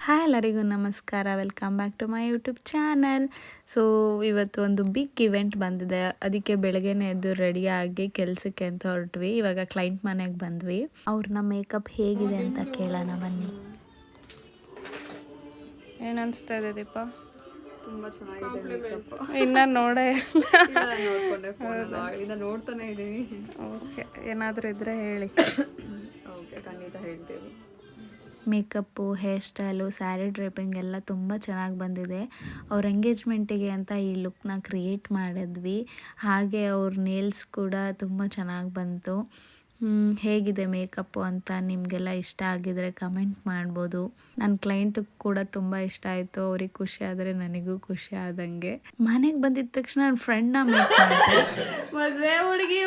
Hi ಎಲ್ಲರಿಗೂ ನಮಸ್ಕಾರ. Welcome back to my YouTube channel so ಇವತ್ತು ಒಂದು ಬಿಗ್ ಇವೆಂಟ್ ಬಂದಿದೆ. ಅದಕ್ಕೆ ಬೆಳಗ್ಗೆನೇ ಎದ್ದು ರೆಡಿಯಾಗಿ ಕೆಲಸಕ್ಕೆ ಅಂತ ಹೊರಟ್ವಿ. ಇವಾಗ ಕ್ಲೈಂಟ್ ಮನೆಗೆ ಬಂದ್ವಿ. ಅವ್ರನ್ನ ಮೇಕಪ್ ಹೇಗಿದೆ ಅಂತ ಕೇಳೋಣ ಬನ್ನಿ. ಏನ್ ಅನ್ಸ್ತಾ ಇದೆ ದೀಪ? ತುಂಬಾ ಚೆನ್ನಾಗಿದೆ ಇನ್ನ ನೋಡೇ ಆಗಲಿಂದ ನೋಡ್ತಾನೆ ಇದೀನಿ. ಓಕೆ ಏನಾದರೂ ಇದ್ರೆ ಹೇಳಿ. ಓಕೆ ಖಂಡಿತ ಹೇಳ್ತೇವೆ makeup, hair style, saree draping ಎಲ್ಲ ತುಂಬ ಚೆನ್ನಾಗಿ ಬಂದಿದೆ. ಅವ್ರ ಎಂಗೇಜ್ಮೆಂಟಿಗೆ ಅಂತ ಈ ಲುಕ್ನ ಕ್ರಿಯೇಟ್ ಮಾಡಿದ್ವಿ. ಹಾಗೆ ಅವ್ರ ನೇಲ್ಸ್ ಕೂಡ ತುಂಬ ಚೆನ್ನಾಗಿ ಬಂತು. ಹೇಗಿದೆ ಮೇಕಪ್ಪು ಅಂತ ನಿಮಗೆಲ್ಲ ಇಷ್ಟ ಆಗಿದ್ರೆ ಕಮೆಂಟ್ ಮಾಡ್ಬೋದು. ನನ್ನ ಕ್ಲೈಂಟಿಗೆ ಕೂಡ ತುಂಬ ಇಷ್ಟ ಆಯಿತು. ಅವ್ರಿಗೆ ಖುಷಿ ಆದರೆ ನನಗೂ ಖುಷಿ ಆದಂಗೆ. ಮನೆಗೆ ಬಂದಿದ ತಕ್ಷಣ ನನ್ನ ಫ್ರೆಂಡ್ನ ಮದ್ವೆ ಹುಡುಗಿ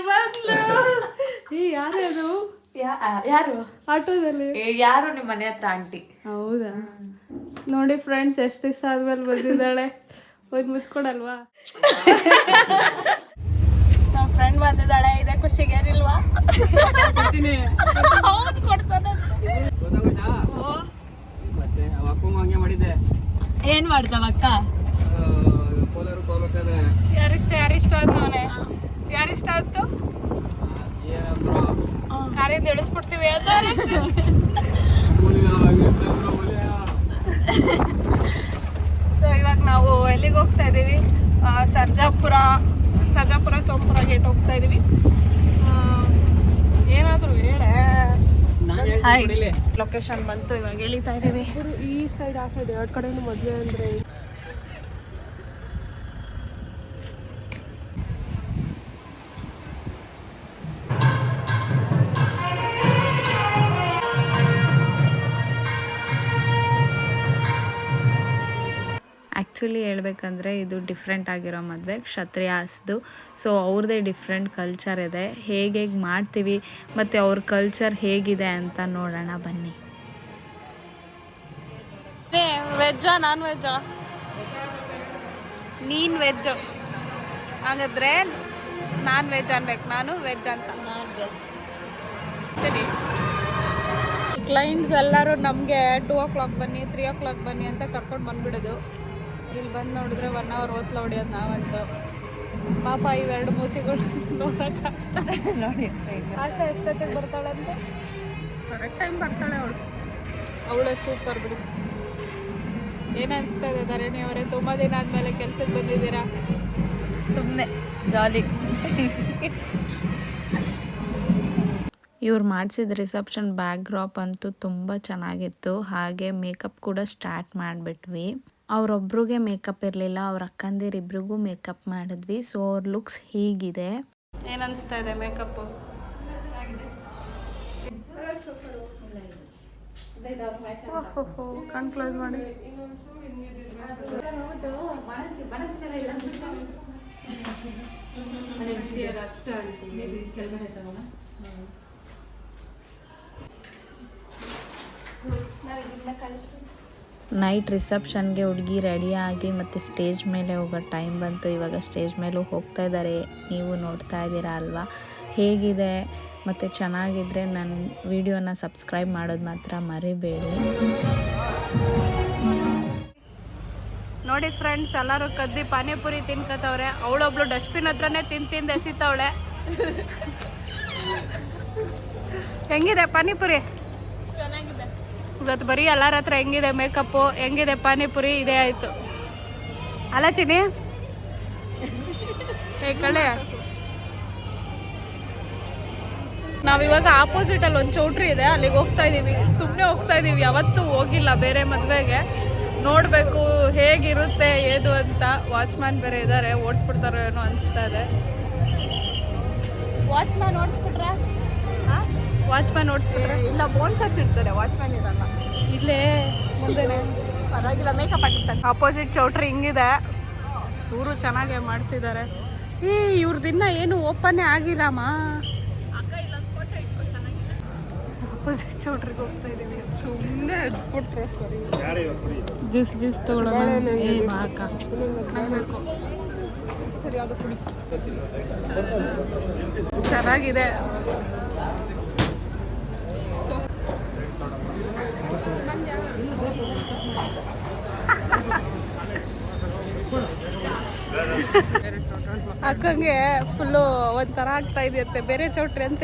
ಯಾರದು? ಯಾರು? ಆಟೋದಲ್ಲಿ. ಯಾರು ನಿಮ್ಮ ಮನೆ ಹತ್ರ ಆಂಟಿ? ಹೌದಾ? ನೋಡಿ ಫ್ರೆಂಡ್ಸ್ ಎಷ್ಟು ದಿವಸ ಆದ್ಮೇಲೆ ಬಂದಿದ್ದಾಳೆ? ಹೋಗಿ ಮುಚ್ಕೊಡಲ್ವಾ? ನಮ್ಮ ಫ್ರೆಂಡ್ ಬಂದಿದ್ದಾಳೆ ಇದೆ ಖುಷಿಗೆ ಏನಿಲ್ವಾ ಅವ್ನು ಕೊಡ್ತಾನೆ. ಮಾಡಿದ್ದೆ. ಏನ್ ಮಾಡ್ತಾವ ಅಕ್ಕ? ಯಾರಿಷ್ಟ ಯಾರಿಷ್ಟ ಆಯ್ತು ಅವನೇ? ಯಾರಿಷ್ಟ ಆಯ್ತು? ಕಾರಿಂದ ಇಳಿಸ್ಬಿಡ್ತೀವಿ. ಸೊ ಇವಾಗ ನಾವು ಎಲ್ಲಿಗೆ ಹೋಗ್ತಾ ಇದ್ದೀವಿ? ಸರ್ಜಾಪುರ ಸರ್ಜಾಪುರ ಸೋಮಪುರ ಗೇಟ್ ಹೋಗ್ತಾ ಇದೀವಿ ಏನಾದರೂ ಹೇಳೆ. ಲೊಕೇಶನ್ ಬಂತು ಇವಾಗ ಎಳಿತಾ ಇದೀವಿ ಈ ಸೈಡ್ ಆ ಸೈಡ್ ಎರಡು ಕಡೆನೂ ಮದುವೆ ಅಂದರೆ ಆ್ಯಕ್ಚುಲಿ ಹೇಳ್ಬೇಕಂದ್ರೆ ಇದು ಡಿಫ್ರೆಂಟ್ ಆಗಿರೋ ಮದುವೆ ಕ್ಷತ್ರಿಯಾಸ್ದು. ಸೊ ಅವ್ರದ್ದೇ ಡಿಫ್ರೆಂಟ್ ಕಲ್ಚರ್ ಇದೆ. ಹೇಗೆ ಹೇಗೆ ಮಾಡ್ತೀವಿ, ಮತ್ತು ಅವ್ರ ಕಲ್ಚರ್ ಹೇಗಿದೆ ಅಂತ ನೋಡೋಣ ಬನ್ನಿ. ವೆಜ್ಜಾ ನಾನ್ ವೆಜ್ಜಾ. ನೀನ್ ವೆಜ್ ಹಾಗಾದ್ರೆ ನಾನ್ ವೆಜ್ ಅನ್ಬೇಕು. ನಾನು ವೆಜ್ ಅಂತ. ಕ್ಲೈಂಟ್ಸ್ ಎಲ್ಲರೂ ನಮಗೆ ಟೂ ಓ ಕ್ಲಾಕ್ ಬನ್ನಿ ತ್ರೀ ಓ ಕ್ಲಾಕ್ ಬನ್ನಿ ಅಂತ ಕರ್ಕೊಂಡು ಬಂದ್ಬಿಡೋದು. ಇಲ್ಲಿ ಬಂದು ನೋಡಿದ್ರೆ ಒನ್ ಅವರ್ ಓದ್ಲ ಹೊಡಿಯೋದು ನಾವಂತು. ಪಾಪ ಇವೆರಡು ಮೂತಿಗಳು ನೋಡೋಕ್ಕಾಗ್ತದೆ ನೋಡಿ. ಆಶಾ ಎಷ್ಟೊತ್ತಿಗೆ ಬರ್ತಾಳಂತೆ? ಕರೆಕ್ಟ್ ಟೈಮ್ ಬರ್ತಾಳೆ ಅವಳು. ಅವಳೇ ಸೂಪರ್ ಬಿಡಿ. ಏನು ಅನಿಸ್ತಾ ಇದೆ ಧರಣಿ ಅವರೇ? ತುಂಬ ದಿನ ಆದಮೇಲೆ ಕೆಲ್ಸಕ್ಕೆ ಬಂದಿದ್ದೀರಾ? ಸುಮ್ಮನೆ ಜಾಲಿ ಇವ್ರು ಮಾಡಿಸಿದ ರಿಸೆಪ್ಷನ್ ಬ್ಯಾಕ್ ಡ್ರಾಪ್ ಅಂತೂ ತುಂಬ ಚೆನ್ನಾಗಿತ್ತು. ಹಾಗೆ ಮೇಕಪ್ ಕೂಡ ಸ್ಟಾರ್ಟ್ ಮಾಡಿಬಿಟ್ವಿ. ಅವರೊಬ್ರಿಗೆ ಮೇಕಪ್ ಇರಲಿಲ್ಲ ಅವ್ರ ಅಕ್ಕಂದಿರಿಬ್ರಿಗೂ ಮೇಕಪ್ ಮಾಡಿದ್ವಿ. ಸೊ ಅವ್ರ ಲುಕ್ಸ್ ಹೀಗಿದೆ. ಏನನ್ನಿಸ್ತಾ ಇದೆ ಕಣ್ ಕ್ಲೋಸ್ ಮಾಡಿ. ನೈಟ್ ರಿಸೆಪ್ಷನ್ಗೆ ಹುಡುಗಿ ರೆಡಿಯಾಗಿ ಮತ್ತು ಸ್ಟೇಜ್ ಮೇಲೆ ಹೋಗೋ ಟೈಮ್ ಬಂತು. ಇವಾಗ ಸ್ಟೇಜ್ ಮೇಲೂ ಹೋಗ್ತಾ ಇದ್ದಾರೆ. ನೀವು ನೋಡ್ತಾ ಇದ್ದೀರಾ ಅಲ್ವಾ? ಹೇಗಿದೆ? ಮತ್ತು ಚೆನ್ನಾಗಿದ್ದರೆ ನನ್ನ ವಿಡಿಯೋನ ಸಬ್ಸ್ಕ್ರೈಬ್ ಮಾಡೋದು ಮಾತ್ರ ಮರಿಬೇಡಿ. ನೋಡಿ ಫ್ರೆಂಡ್ಸ್ ಎಲ್ಲರೂ ಕದ್ದಿ ಪಾನಿಪುರಿ ತಿನ್ಕೋತವ್ರೆ ಅವಳೊಬ್ಳು ಡಸ್ಟ್ಬಿನ್ ಹತ್ರನೇ ತಿಂದು ತಿಂದು ಎಸಿತವಳೆ. ಹೆಂಗಿದೆ ಪಾನಿಪುರಿ ಇವತ್ತು ಬರೀ ಎಲ್ಲರ ಹತ್ರ ಹೆಂಗಿದೆ ಮೇಕಪ್ಪು ಹೆಂಗಿದೆ ಪಾನಿಪುರಿ, ಇದೇ ಆಯ್ತು. ಅಲ್ಲ ಚಿನಿ ಏ ಕಳೆ ನಾವಿವಾಗ ಆಪೋಸಿಟ್ ಅಲ್ಲಿ ಒಂದು ಚೌಟ್ರಿ ಇದೆ, ಅಲ್ಲಿಗೆ ಹೋಗ್ತಾ ಇದೀವಿ. ಸುಮ್ಮನೆ ಹೋಗ್ತಾ ಇದೀವಿ, ಯಾವತ್ತೂ ಹೋಗಿಲ್ಲ ಬೇರೆ ಮದುವೆಗೆ. ನೋಡಬೇಕು ಹೇಗಿರುತ್ತೆ, ಏನು ಅಂತ. ವಾಚ್ಮ್ಯಾನ್ ಬೇರೆ ಇದ್ದಾರೆ ಓಡಿಸ್ಬಿಡ್ತಾರೋ ಏನೋ ಅನಿಸ್ತಾ ಇದೆ. ವಾಚ್ಮ್ಯಾನ್ ಓಡಿಸ್ಬಿಟ್ರ? ವಾಚ್ಮ್ಯಾನ್ ಓಡಿಸ್ಬಿಟ್ರೆ? ಇಲ್ಲ ಬೋನ್ಸರ್ಸ್ ಇರ್ತಾರೆ ವಾಚ್ಮ್ಯಾನ್ ಇರಲ್ಲ. ಇಲ್ಲೇ ಮುಂದೆನೆ. ಪರವಾಗಿಲ್ಲ ಮೇಕಪ್ ಹಾಕಿಸ್ತಾರೆ ಆಪೋಸಿಟ್ ಚೌಟ್ರಿ ಹಿಂಗಿದೆ. ಇವರು ಚೆನ್ನಾಗೆ ಮಾಡಿಸಿದ್ದಾರೆ ಈ ಇವ್ರದಿನ್ನ ಏನು ಓಪನ್ನೇ ಆಗಿಲ್ಲಮ್ಮ ಆಪೋಸಿಟ್ ಚೌಟ್ರಿಗೆ ಹೋಗ್ತಾ ಇದೀವಿ. ಸುಮ್ಮನೆ ಬಿಟ್ರೆ ಸರಿ. ಜ್ಯೂಸ್ ಜ್ಯೂಸ್ ತಗೊಳ್ಳೋಣ ಏ ಬಾಕ ಬೇಕು ಸರಿ ಅದು ಕುಡಿ. ಚೆನ್ನಾಗಿದೆ. ಅಕ್ಕಂಗೆ ಫುಲ್ಲು ಒಂಥರ ಆಗ್ತಾ ಇದೆಯಂತೆ. ಬೇರೆ ಚೌಟ್ರಿ ಅಂತ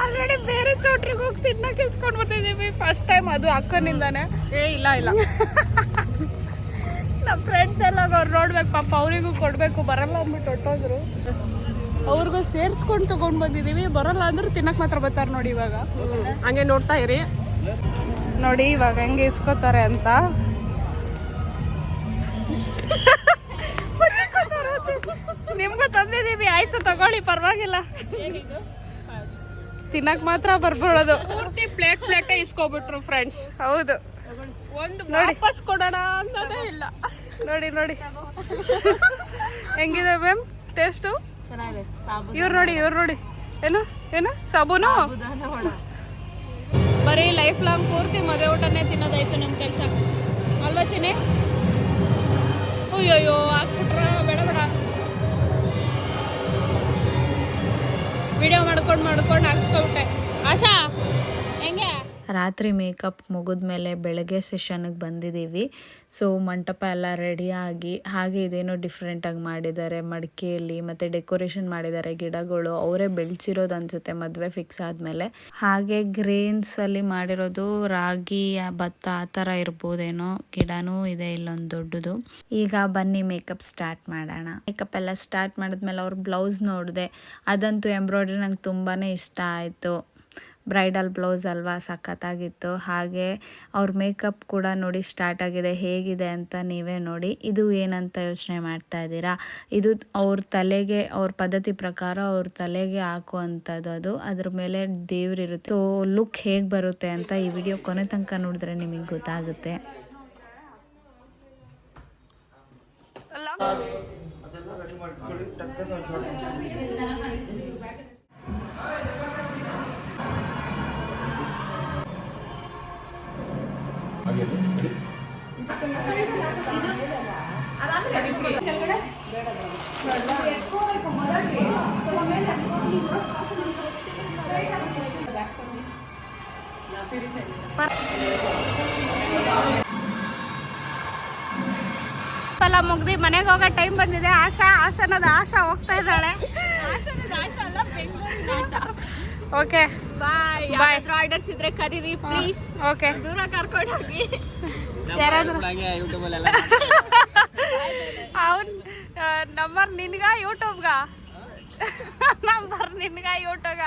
ಆಲ್ರೆಡಿ ಬೇರೆ ಚೌಟ್ರಿಗೆ ಹೋಗಿ ತಿನ್ನಕ್ಕೆ ಇಸ್ಕೊಂಡು ಬರ್ತಿದ್ದೀವಿ. ಫಸ್ಟ್ ಟೈಮ್ ಅದು ಅಕ್ಕನಿಂದಾನೆ. ಏ ಇಲ್ಲ ಇಲ್ಲ. ನಮ್ಮ ಫ್ರೆಂಡ್ಸ್ ಎಲ್ಲ ಅವ್ರು ನೋಡ್ಬೇಕು ಪಾಪ ಅವರಿಗೂ ಕೊಡಬೇಕು ಬರಲ್ಲ ಅಂದ್ಬಿಟ್ಟು ಹೊಟ್ಟೋದ್ರು ಅವ್ರಿಗೂ ಸೇರಿಸ್ಕೊಂಡು ತೊಗೊಂಡು ಬಂದಿದ್ದೀವಿ. ಬರಲ್ಲ ಅಂದ್ರೆ ತಿನ್ನಕ್ಕೆ ಮಾತ್ರ ಬರ್ತಾರೆ ನೋಡಿ ಇವಾಗ. ಹಂಗೆ ನೋಡ್ತಾ ಇರಿ. ನೋಡಿ ಇವಾಗ ಹೆಂಗೆ ಇಸ್ಕೋತಾರೆ ಅಂತ. ತಂದಿದೀವಿ ಆಯ್ತು ತಗೊಳ್ಳಿ ಪರವಾಗಿಲ್ಲ. ತಿನ್ನಕ್ ಮಾತ್ರ ಬರ್ಬಿಡೋದು ಪೂರ್ತಿ ಪ್ಲೇಟ್ ಪ್ಲೇಟೇ ಇಸ್ಕೊಬಿಟ್ರು ಫ್ರೆಂಡ್ಸ್ ಹೌದು. ಒಂದು ವಾಪಸ್ ಕೊಡೋಣ ಅಂತದೇ ಇಲ್ಲ. ನೋಡಿ ನೋಡಿ. ಹೆಂಗಿದೆ ಮ್ಯಾಮ್ ಟೇಸ್ಟು ಇವ್ರು ನೋಡಿ ಇವ್ರು ನೋಡಿ. ಏನು? ಏನು? ಸಾಬೂನು? ಬರೀ ಲೈಫ್ ಲಾಂಗ್ ಪೂರ್ತಿ ಮದುವೆ ಊಟನೇ ತಿನ್ನೋದಾಯ್ತು ನಮ್ಮ ಕೆಲಸ. ಅಲ್ವಾ ಚಿನ್ನಿ? ಅಯ್ಯೋಯ್ಯೋ ಹಾಕ್ಬಿಟ್ರ ವಿಡಿಯೋ ಮಾಡ್ಕೊಂಡು ಮಾಡ್ಕೊಂಡು ಹಾಕ್ಸ್ಕೊಬಿಟ್ಟೆ. ರಾತ್ರಿ ಮೇಕಪ್ ಮುಗಿದ ಮೇಲೆ ಬೆಳಗ್ಗೆ ಸೆಷನ್ಗೆ ಬಂದಿದ್ದೀವಿ. ಸೊ ಮಂಟಪ ಎಲ್ಲ ರೆಡಿಯಾಗಿ ಹಾಗೆ ಇದೇನೋ ಡಿಫ್ರೆಂಟಾಗಿ ಮಾಡಿದ್ದಾರೆ. ಮಡಿಕೆಯಲ್ಲಿ ಮತ್ತು ಡೆಕೋರೇಷನ್ ಮಾಡಿದ್ದಾರೆ ಗಿಡಗಳು. ಅವರೇ ಬೆಳೆಸಿರೋದು ಅನಿಸುತ್ತೆ ಮದುವೆ ಫಿಕ್ಸ್ ಆದಮೇಲೆ. ಹಾಗೆ ಗ್ರೇನ್ಸಲ್ಲಿ ಮಾಡಿರೋದು ರಾಗಿ, ಭತ್ತ ಆ ಥರ ಇರ್ಬೋದೇನೋ. ಗಿಡನೂ ಇದೆ ಇಲ್ಲೊಂದು ದೊಡ್ಡದು. ಈಗ ಬನ್ನಿ ಮೇಕಪ್ ಸ್ಟಾರ್ಟ್ ಮಾಡೋಣ. ಮೇಕಪ್ ಎಲ್ಲ ಸ್ಟಾರ್ಟ್ ಮಾಡಿದ್ಮೇಲೆ ಅವ್ರ ಬ್ಲೌಸ್ ನೋಡಿದೆ. ಅದಂತೂ ಎಂಬ್ರಾಯ್ಡ್ರಿ ನಂಗೆ ತುಂಬಾ ಇಷ್ಟ ಆಯಿತು. ಬ್ರೈಡಲ್ ಬ್ಲೌಸ್ ಅಲ್ವಾ ಸಖತ್ತಾಗಿತ್ತು. ಹಾಗೆ ಅವ್ರ ಮೇಕಪ್ ಕೂಡ ನೋಡಿ ಸ್ಟಾರ್ಟ್ ಆಗಿದೆ. ಹೇಗಿದೆ ಅಂತ ನೀವೇ ನೋಡಿ. ಇದು ಏನಂತ ಯೋಚನೆ ಮಾಡ್ತಾ ಇದ್ದೀರಾ? ಇದು ಅವ್ರ ತಲೆಗೆ, ಅವ್ರ ಪದ್ಧತಿ ಪ್ರಕಾರ ಅವ್ರ ತಲೆಗೆ ಹಾಕುವಂಥದ್ದು ಅದು. ಅದ್ರ ಮೇಲೆ ದೇವ್ರಿರುತ್ತೆ ಸೊ ಲುಕ್ ಹೇಗೆ ಬರುತ್ತೆ ಅಂತ ಈ ವಿಡಿಯೋ ಕೊನೆ ತನಕ ನೋಡಿದ್ರೆ ನಿಮಗೆ ಗೊತ್ತಾಗುತ್ತೆ. ಎಲ್ಲ ಮುಗ್ದು ಮನೆಗೆ ಹೋಗೋ ಟೈಮ್ ಬಂದಿದೆ ಆಶಾ ಆಶಾನದ ಆಶಾ ಹೋಗ್ತಾ ಇದ್ದಾಳೆ ಓಕೆ ಬಾಯ್ Bye. ಆರ್ಡರ್ಸ್ ಇದ್ರೆ ಕರೀರಿ ಪ್ಲೀಸ್ ಓಕೆ ದೂರ ಕರ್ಕೊಂಡು ಹೋಗಿ ಯಾರಾದ್ರೂ ಹಂಗೆ ಯೂಟ್ಯೂಬಲ್ಲಿ ಎಲ್ಲ ಅವನ್ ನಂಬರ್ ನಿನ್ಗ ಯೂಟ್ಯೂಬ್ಗ ನಂಬರ್ ನಿನ್ಗ ಯೂಟ್ಯೂಬ್ಗ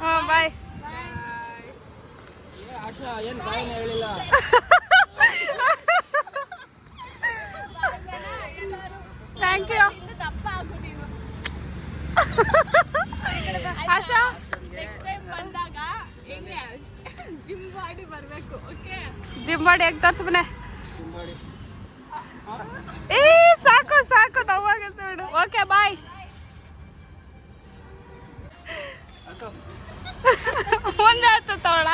ಹ್ಞೂ ಬಾಯ್ ಥ್ಯಾಂಕ್ ಯು ಆಶಾ? ಬಂದಾಗ ಹೆಂಗೆ ಜಿಮ್ ಬಾಡಿ ಬರಬೇಕು ಓಕೆ ಜಿಮ್ ಮಾಡಿ ಜಿಮ್ ತೋರಿಸ್ಬನೆ ಏ ಸಾಕು ಸಾಕು ನೋವಾಗುತ್ತೆ ಬಿಡು. ಓಕೆ ಬಾಯ್ ಮುಂದೆ ಆಯ್ತು ತವಳ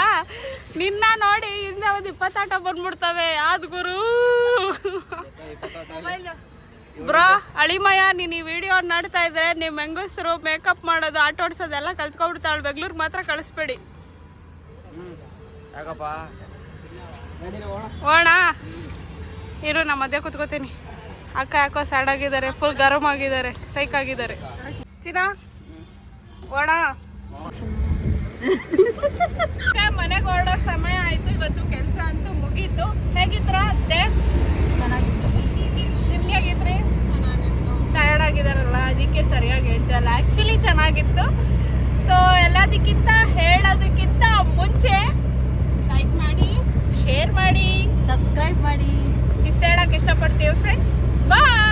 ನಿನ್ನ ನೋಡಿ ಹಿಂದೆ ಒಂದು ಇಪ್ಪತ್ತಾಟ ಬಂದ್ಬಿಡ್ತವೆ. ಆದ್ ಗುರು. ಬ್ರೋ ಅಳಿಮಯ ನೀನು ಈ ವಿಡಿಯೋ ನೋಡ್ತಾ ಇದ್ರೆ ನಿಮ್ಮ ಹೆಂಗಸರು ಮೇಕಪ್ ಮಾಡೋದು ಆಟ ಓಡಿಸೋದೆಲ್ಲ ಕಲ್ತ್ಕೊಬಿಡ್ತಾಳೆ ಬೆಂಗ್ಳೂರ್ ಮಾತ್ರ ಕಳಿಸ್ಬೇಡಿ. ಓಣ. ಇರು ನಮ್ಮ ಮಧ್ಯೆ ಕುತ್ಕೋತೀನಿ. ಅಕ್ಕ ಯಾಕೋ ಸ್ಯಾಡ್ ಆಗಿದ್ದಾರೆ ಫುಲ್ ಗರಂ ಆಗಿದ್ದಾರೆ ಸೈಕ್ ಆಗಿದ್ದಾರೆ. ಚಿನಾ ಓಡ. ಮನೆಗೆ ಹೊರಡೋ ಸಮಯ ಆಯ್ತು ಇವತ್ತು ಕೆಲಸ ಅಂತೂ ಮುಗೀತು. ಹೇಗಿದ್ರ ಚೆನ್ನಾಗಿತ್ತು. ನಿಮ್ಗೆ ಹೇಗಿದ್ರಿ? ಟಯರ್ಡ್ ಆಗಿದಾರಲ್ಲ ಅದಕ್ಕೆ ಸರಿಯಾಗಿ ಹೇಳ್ತಾ ಇಲ್ಲ. ಆ್ಯಕ್ಚುಲಿ ಚೆನ್ನಾಗಿತ್ತು. ಸೊ ಎಲ್ಲದಕ್ಕಿಂತ ಹೇಳೋದಕ್ಕಿಂತ ಮುಂಚೆ ಲೈಕ್ ಮಾಡಿ. ಶೇರ್ ಮಾಡಿ. ಸಬ್ಸ್ಕ್ರೈಬ್ ಮಾಡಿ. ಇಷ್ಟ ಹೇಳಕ್ ಇಷ್ಟಪಡ್ತೀವಿ ಫ್ರೆಂಡ್ಸ್ ಬಾಯ್